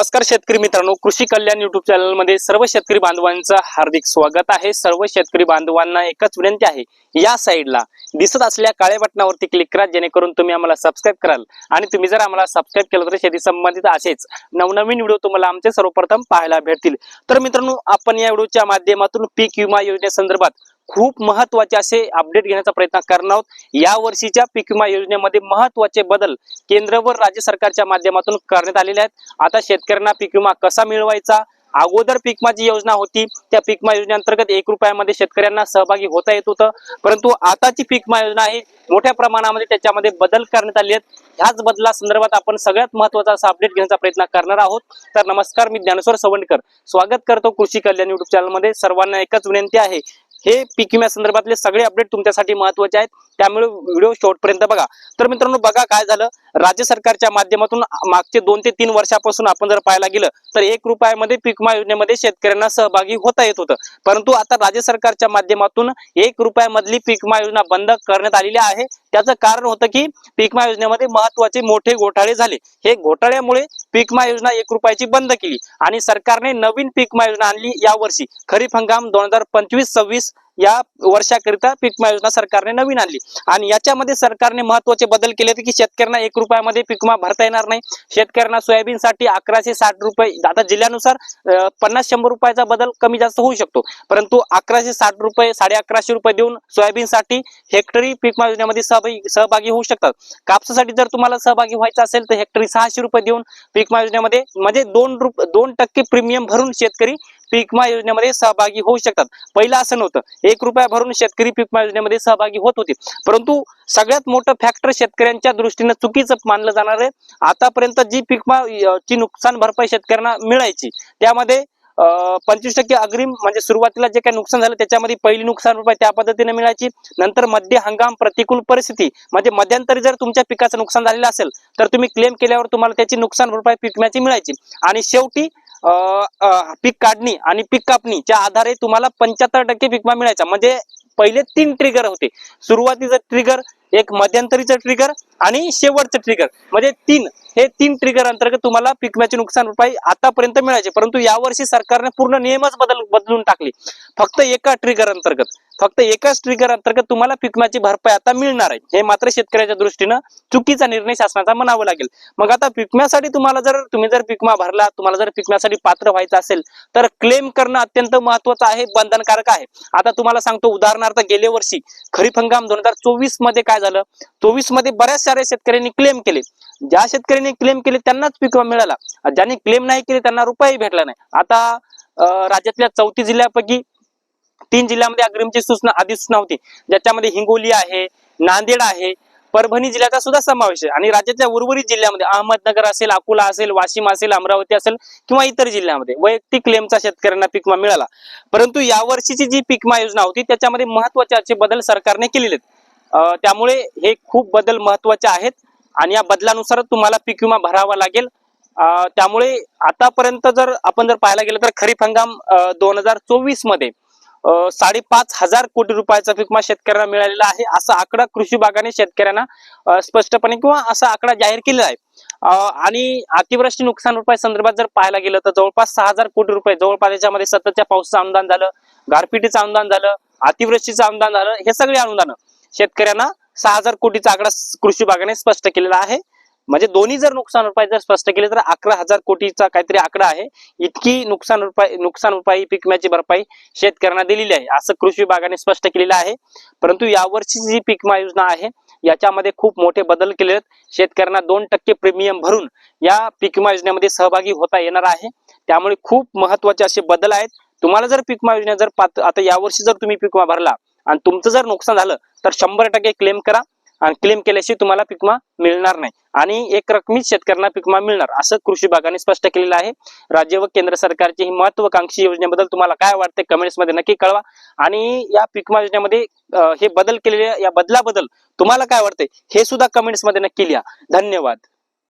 नमस्कार शेतकरी मित्रांनो कृषी कल्याण युट्यूब चॅनलमध्ये सर्व शेतकरी बांधवांचं हार्दिक स्वागत आहे. सर्व शेतकरी बांधवांना एकच विनंती आहे या साईडला दिसत असलेल्या काळ्या बटनावरती क्लिक करा जेणेकरून तुम्ही आम्हाला सबस्क्राईब कराल. आणि तुम्ही जर आम्हाला सबस्क्राईब केलं तर शेती संबंधित असेच नवनवीन व्हिडिओ तुम्हाला आमचे सर्वप्रथम पाहायला भेटतील. तर मित्रांनो आपण या व्हिडिओच्या माध्यमातून पीक विमा योजनेसंदर्भात खूप महत्त्वाचे असे अपडेट घेण्याचा प्रयत्न करणार आहोत. या वर्षीच्या पीक विमा योजनेमध्ये महत्त्वाचे बदल केंद्र व राज्य सरकारच्या माध्यमातून करण्यात आलेले आहेत. आता शेतकऱ्यांना पीक विमा कसा मिळवायचा? अगोदर पीक विमा जी योजना होती त्या पीक विमा योजनेअंतर्गत एक रुपयामध्ये शेतकऱ्यांना सहभागी होता येत होतं. परंतु आताची पीक विमा योजना आहे मोठ्या प्रमाणामध्ये त्याच्यामध्ये बदल करण्यात आले आहेत. ह्याच बदला संदर्भात आपण सगळ्यात महत्त्वाचा असा अपडेट घेण्याचा प्रयत्न करणार आहोत. तर नमस्कार मी ज्ञानेश्वर सवंडकर. स्वागत करतो कृषी कल्याण युट्यूब चॅनलमध्ये सर्वांना एकच विनंती आहे हे पीक विम्या संदर्भातले सगळे अपडेट तुमच्यासाठी महत्त्वाचे आहेत. त्यामुळे व्हिडिओ शेवटपर्यंत बघा. तर मित्रांनो बघा काय झालं. राज्य सरकारच्या माध्यमातून मागचे दोन ते तीन वर्षापासून आपण जर पाहायला गेलं तर एक रुपयामध्ये पीक विमा योजनेमध्ये शेतकऱ्यांना सहभागी होता येत होतं. परंतु आता राज्य सरकारच्या माध्यमातून एक रुपयामधली पीक विमा योजना बंद करण्यात आलेली आहे. त्याचं कारण होतं की पीकमा योजनेमध्ये महत्त्वाचे मोठे घोटाळे झाले. हे घोटाळ्यामुळे पीकमा योजना एक रुपयाची बंद केली. आणि सरकारने नवीन पीकमा योजना आणली या वर्षी खरीप हंगाम दोन हजार पंचवीस सव्वीस या वर्षाकरिता पीक विमा योजना सरकारने नवीन आणली. आणि याच्यामध्ये सरकारने महत्त्वाचे बदल केले होते की शेतकऱ्यांना एक रुपयामध्ये पीक विमा भरता येणार नाही. शेतकऱ्यांना सोयाबीनसाठी अकराशे साठ रुपये आता जिल्ह्यानुसार पन्नास शंभर रुपयाचा बदल कमी जास्त होऊ शकतो. परंतु अकराशे साठ रुपये साडे अकराशे रुपये देऊन सोयाबीनसाठी हेक्टरी पीक विमा योजनेमध्ये सहभागी सहभागी होऊ शकतात. कापसासाठी जर तुम्हाला सहभागी व्हायचं असेल तर हेक्टरी सहाशे रुपये देऊन पीक विमा योजनेमध्ये म्हणजे दोन रुप दोन टक्के प्रीमियम भरून शेतकरी पीक विमा योजनेमध्ये सहभागी होऊ शकतात. पहिलं असं नव्हतं. एक रुपया भरून शेतकरी पीक विमा योजनेमध्ये सहभागी होत होते. परंतु सगळ्यात मोठं फॅक्टर शेतकऱ्यांच्या दृष्टीनं चुकीचं मानलं जाणार आहे. आतापर्यंत जी पीक विमा ची नुकसान भरपाई शेतकऱ्यांना मिळायची त्यामध्ये पंचवीस टक्के अग्रिम म्हणजे सुरुवातीला जे काही नुकसान झालं त्याच्यामध्ये पहिली नुकसान भरपाई त्या पद्धतीने मिळायची. नंतर मध्य हंगाम प्रतिकूल परिस्थिती म्हणजे मध्यंतरी जर तुमच्या पिकाचं नुकसान झालेलं असेल तर तुम्ही क्लेम केल्यावर तुम्हाला त्याची नुकसान भरपाई पीक विम्याची मिळायची. आणि शेवटी पीक काढणी आणि पीक कापणीच्या आधारे तुम्हाला पंच्याहत्तर टक्के पिकमा मिळायचा. म्हणजे पहिले तीन ट्रिगर होते. सुरुवातीचं ट्रिगर एक मध्यंतरीचं ट्रिगर आणि शेवटचं ट्रिगर म्हणजे तीन हे तीन ट्रिगर अंतर्गत तुम्हाला पीक विम्याची नुकसान भरपाई आतापर्यंत मिळायचे. परंतु यावर्षी सरकारने पूर्ण नियमच बदल बदलून टाकले. फक्त एका ट्रिगर अंतर्गत. फक्त एकाच ट्रिगर अंतर्गत तुम्हाला पीक विम्याची भरपाई आता मिळणार आहे. हे मात्र शेतकऱ्याच्या दृष्टीनं चुकीचा निर्णय शासनाचा म्हणावा लागेल. मग आता पीक विम्यासाठी तुम्हाला जर तुम्ही जर पीक विमा भरला तुम्हाला जर पीक विम्यासाठी पात्र व्हायचं असेल तर क्लेम करणं अत्यंत महत्वाचं आहे बंधनकारक आहे. आता तुम्हाला सांगतो उदाहरणार्थ गेल्या वर्षी खरीप हंगाम दोन हजार चोवीसमध्ये काय झालं? चोवीसमध्ये बऱ्याच साऱ्या शेतकऱ्यांनी क्लेम केले. ज्या शेतकऱ्यांनी क्लेम केले त्यांनाच पीक विमा मिळाला. ज्यांनी क्लेम नाही केले त्यांना रुपयाही भेटला नाही. आता राज्यातल्या चौथी जिल्ह्यापैकी तीन जिल्ह्यामध्ये अग्रिमची सूचना अधिसूचना होती ज्याच्यामध्ये हिंगोली आहे नांदेड आहे परभणी जिल्ह्याचा सुद्धा समावेश आहे. आणि राज्यातल्या उर्वरित जिल्ह्यामध्ये अहमदनगर असेल अकोला असेल वाशिम असेल अमरावती असेल किंवा इतर जिल्ह्यामध्ये वैयक्तिक क्लेमचा शेतकऱ्यांना पीक विमा मिळाला. परंतु यावर्षीची जी पीक विमा योजना होती त्याच्यामध्ये महत्त्वाचे असे बदल सरकारने केलेले आहेत. त्यामुळे हे खूप बदल महत्त्वाचे आहेत आणि या बदलानुसार तुम्हाला पीक विमा भरावा लागेल. अं, त्यामुळे आतापर्यंत जर आपण जर पाहायला गेलं तर खरीप हंगाम दोन हजार चोवीसमध्ये साडेपाच हजार कोटी रुपयाचा विमा शेतकऱ्यांना मिळालेला आहे. असा आकडा कृषी विभागाने शेतकऱ्यांना स्पष्टपणे किंवा असा आकडा जाहीर केलेला आहे. आणि अतिवृष्टी नुकसान रुपये संदर्भात जर पाहायला गेलं तर जवळपास सहा हजार कोटी रुपये जवळपास याच्यामध्ये सततच्या पावसाचं अनुदान झालं गारपिटीचं अनुदान झालं अतिवृष्टीचं अनुदान झालं हे सगळे अनुदान शेतकऱ्यांना सहा हजार कोटीचा आकडा कृषी विभागाने स्पष्ट केलेला आहे. म्हणजे दोन्ही जर नुकसान भरपाई जर स्पष्ट केले तर अकरा हजार कोटीचा काहीतरी आकडा आहे. इतकी नुकसान भरपाई नुकसान भरपाई पीक विम्याची भरपाई शेतकऱ्यांना दिलेली आहे. असं कृषी विभागाने स्पष्ट केलेलं आहे. परंतु यावर्षी जी पीक विमा योजना आहे याच्यामध्ये खूप मोठे बदल केले आहेत शेतकऱ्यांना दोन टक्के प्रीमियम भरून या पीक विमा योजनेमध्ये सहभागी होता येणार आहे. त्यामुळे खूप महत्त्वाचे असे बदल आहेत. तुम्हाला जर पीक विमा योजना जर आता यावर्षी जर तुम्ही पीक विमा भरला आणि तुमचं जर नुकसान झालं तर शंभर टक्के क्लेम करा. आणि क्लेम केल्याशिवाय तुम्हाला पीक विमा मिळणार नाही. आणि एक रकमी शेतकऱ्यांना पीक विमा मिळणार असं कृषी विभागाने स्पष्ट केलेलं आहे. राज्य व केंद्र सरकारची ही महत्वाकांक्षी योजनेबद्दल तुम्हाला काय वाटते कमेंट्समध्ये नक्की कळवा. आणि या पिकमा योजनेमध्ये हे बदल केलेले या बदलाबद्दल तुम्हाला काय वाटते हे सुद्धा कमेंट्समध्ये नक्की लिहा. धन्यवाद.